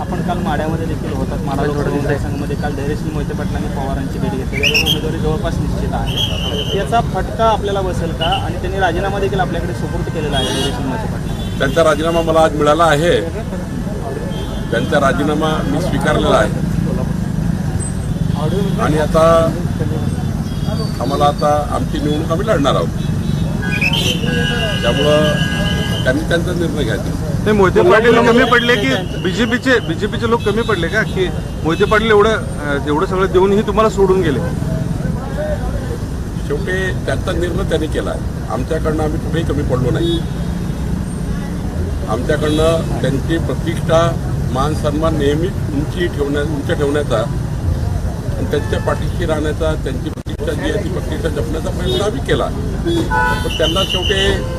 आपण काल माड्यामध्ये देखील होतात. माडा लोकसभा मतदारसंघामध्ये काल धैर्यशील मोहिते पाटलांनी पवारांची भेट घेतली. उमेदवारी जवळपास निश्चित आहे. याचा फटका आपल्याला बसेल का? आणि त्यांनी राजीनामा देखील आपल्याकडे सुपूर्द केलेला आहे धैर्यशील मोहिते पाटील त्यांचा राजीनामा मला आज मिळाला आहे. त्यांचा राजीनामा मी स्वीकारलेला आहे. आणि आता आम्हाला आता आमची निवडणूक आम्ही लढणार आहोत. त्यामुळं त्यांनी त्यांचा निर्णय घ्यायचा. ते मोहिते पाटील कमी पडले की बीजेपीचे बीजेपीचे लोक कमी पडले का? की मोहिते पाटील एवढं एवढं सगळं देऊनही तुम्हाला सोडून गेले. शेवटी त्यांचा निर्णय त्यांनी केला. आमच्याकडनं आम्ही कुठेही कमी पडलो नाही. आमच्याकडनं त्यांची प्रतिष्ठा मान सन्मान नेहमी उंची ठेवण्या उंच ठेवण्याचा आणि त्यांच्या पाठीशी राहण्याचा त्यांची प्रतिष्ठा जी आहे ती प्रतिष्ठा जपण्याचा प्रयत्न आम्ही केला. पण त्यांना शेवटी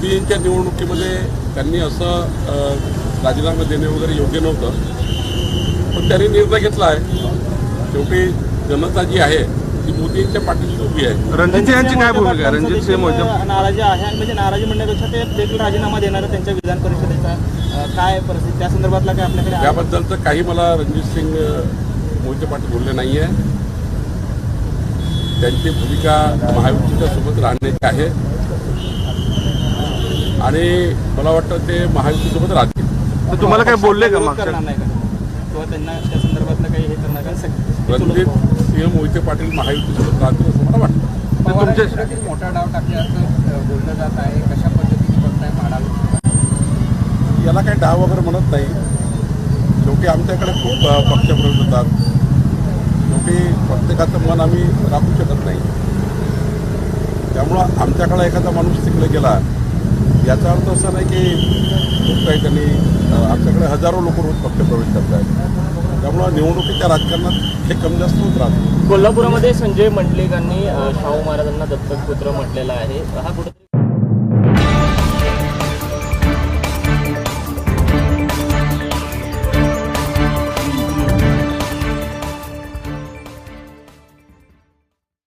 मोदींच्या निवडणुकीमध्ये त्यांनी असं राजीनामा देणे वगैरे योग्य नव्हतं. पण त्यांनी निर्णय घेतला आहे. शेवटी जनता जी आहे ती मोदींच्या पाठीशी उभी आहे. रणजित सिंह यांची काय भूमिका? आहे रणजित सिंह नाराजी आहे आणि म्हणजे नाराजी म्हणण्यापेक्षा ते देखील राजीनामा देणार आहे त्यांच्या विधान परिषदेचा. काय परिस्थिती? त्या संदर्भातला काय आपल्याकडे? याबद्दलचं काही मला रणजित सिंग मोहिते पाटील बोलले नाही आहे त्यांची भूमिका महायुतीच्या सोबत राहण्याची आहे. आणि मला वाटतं ते महायुतीसोबत राहतील तर तुम्हाला काय बोलले का मागच्या? करणार नाही का? किंवा त्यांना त्या संदर्भातलं काही हे करणार का? रणजित सिंह मोहिते पाटील महायुतीसोबत राहतील असं मला वाटतं. मोठा डाव टाकल्याचं अ, बोललं जात आहे. कशा पद्धतीने बघताय माडा लोकसभा? याला काही डाव वगैरे म्हणत नाही. शेवटी आमच्याकडे खूप अ, पक्षप्रवेश होतात. शेवटी प्रत्येकाचं मन आम्ही राखू शकत नाही. त्यामुळं आमच्याकडे एखादा माणूस तिकडे गेला याचा अर्थ असा नाही की खूप काही त्यांनी आमच्याकडे हजारो लोक रोज पक्षप्रवेश करत आहेत त्यामुळं निवडणुकीच्या राजकारणात हे कमी जास्त होत राहतं. कोल्हापुरामध्ये संजय मंडलिकांनी शाहू महाराजांना दत्तक पुत्र म्हटलेला आहे. हा कुठे